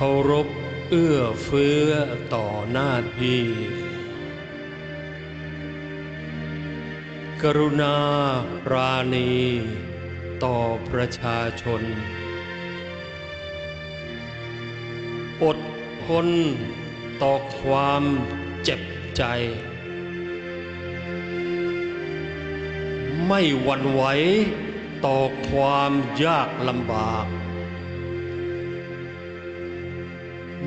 เคารพเอื้อเฟื้อต่อหน้าที่ กรุณาปราณี ต่อประชาชน อดทนต่อความเจ็บใจ ไม่หวั่นไหวต่อความยากลำบาก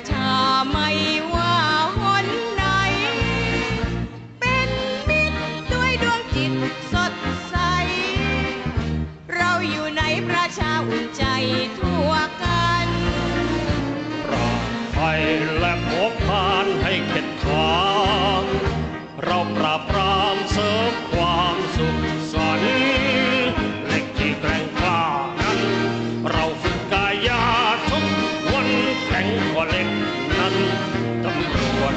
ประชาไม่ว่าหนไหน เป็นมิตรด้วยดวงจิตสดใส เราอยู่ในประชาอุ่นใจทั่วกันปราบไฟและพบพานให้เข็ดขา ทุกวัน